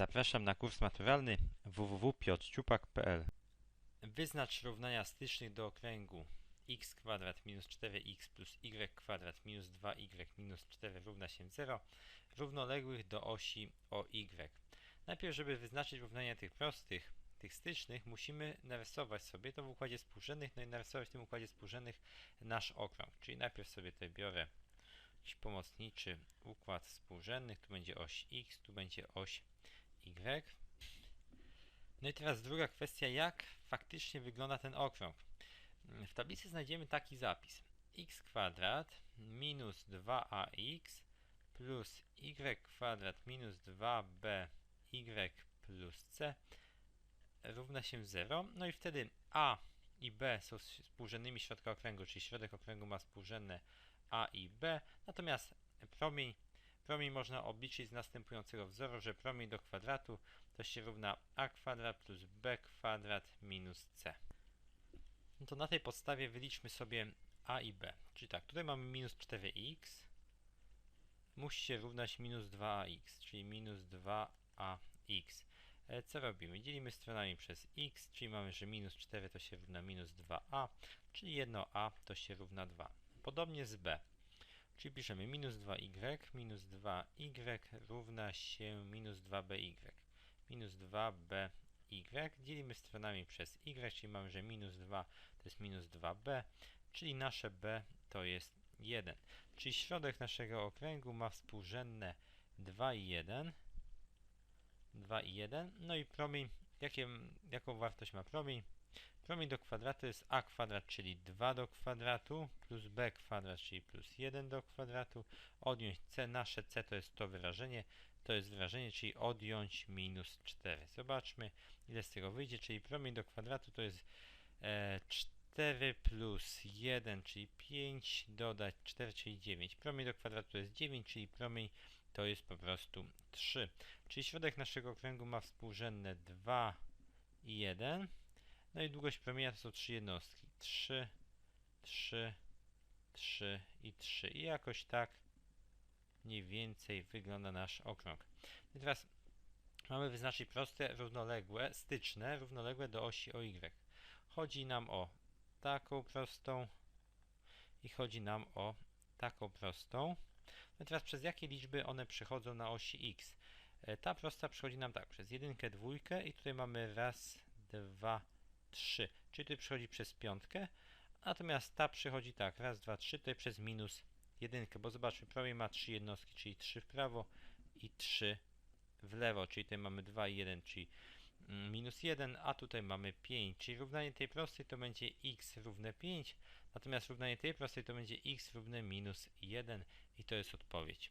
Zapraszam na kurs maturalny www.piotrciupak.pl Wyznacz równania stycznych do okręgu x kwadrat minus 4x plus y kwadrat minus 2y minus 4 równa się 0 równoległych do osi OY. Najpierw, żeby wyznaczyć równania tych prostych, tych stycznych, musimy narysować sobie to w układzie współrzędnych, no i narysować w tym układzie współrzędnych nasz okrąg. Czyli najpierw sobie tutaj biorę jakiś pomocniczy układ współrzędnych, tu będzie oś x, tu będzie oś y. No i teraz druga kwestia, jak faktycznie wygląda ten okrąg. W tablicy znajdziemy taki zapis. x kwadrat minus 2ax plus y kwadrat minus 2b y plus c równa się 0. No i wtedy a i b są współrzędnymi środka okręgu, czyli środek okręgu ma współrzędne a i b, natomiast promień Promień można obliczyć z następującego wzoru, że promień do kwadratu to się równa a kwadrat plus b kwadrat minus c. No to na tej podstawie wyliczmy sobie a i b. Czyli tak, tutaj mamy minus 4x, musi się równać minus 2ax, czyli minus 2ax. E, co robimy? Dzielimy stronami przez x, czyli mamy, że minus 4 to się równa minus 2a, czyli 1a to się równa 2. Podobnie z b. Czyli piszemy minus 2y, minus 2y równa się minus 2by. Minus 2by dzielimy stronami przez y, czyli mamy, że minus 2 to jest minus 2b, czyli nasze b to jest 1. Czyli środek naszego okręgu ma współrzędne 2 i 1. 2 i 1. No i promień, jakie, jaką wartość ma promień? Promień do kwadratu jest a kwadrat, czyli 2 do kwadratu, plus b kwadrat, czyli plus 1 do kwadratu. Odjąć c, nasze c to jest to wyrażenie, to jest wyrażenie, czyli odjąć minus 4. Zobaczmy, ile z tego wyjdzie, czyli promień do kwadratu to jest e, 4 plus 1, czyli 5, dodać 4, czyli 9. Promień do kwadratu to jest 9, czyli promień to jest po prostu 3. Czyli środek naszego okręgu ma współrzędne 2 i 1. No i długość promienia to są trzy jednostki. 3, 3, 3 i 3. I jakoś tak mniej więcej wygląda nasz okrąg. I teraz mamy wyznaczyć proste, równoległe, styczne, równoległe do osi OY. Chodzi nam o taką prostą i chodzi nam o taką prostą. No teraz przez jakie liczby one przychodzą na osi x? E, ta prosta przychodzi nam tak, przez jedynkę, dwójkę i tutaj mamy raz, dwa, 3, czyli tutaj przychodzi przez piątkę, natomiast ta przychodzi tak, raz, dwa, trzy, tutaj przez minus jedynkę, bo zobaczmy, promień ma 3 jednostki, czyli 3 w prawo i 3 w lewo, czyli tutaj mamy 2 i 1, czyli mm, minus 1, a tutaj mamy 5, czyli równanie tej prostej to będzie x równe 5, natomiast równanie tej prostej to będzie x równe minus 1 i to jest odpowiedź.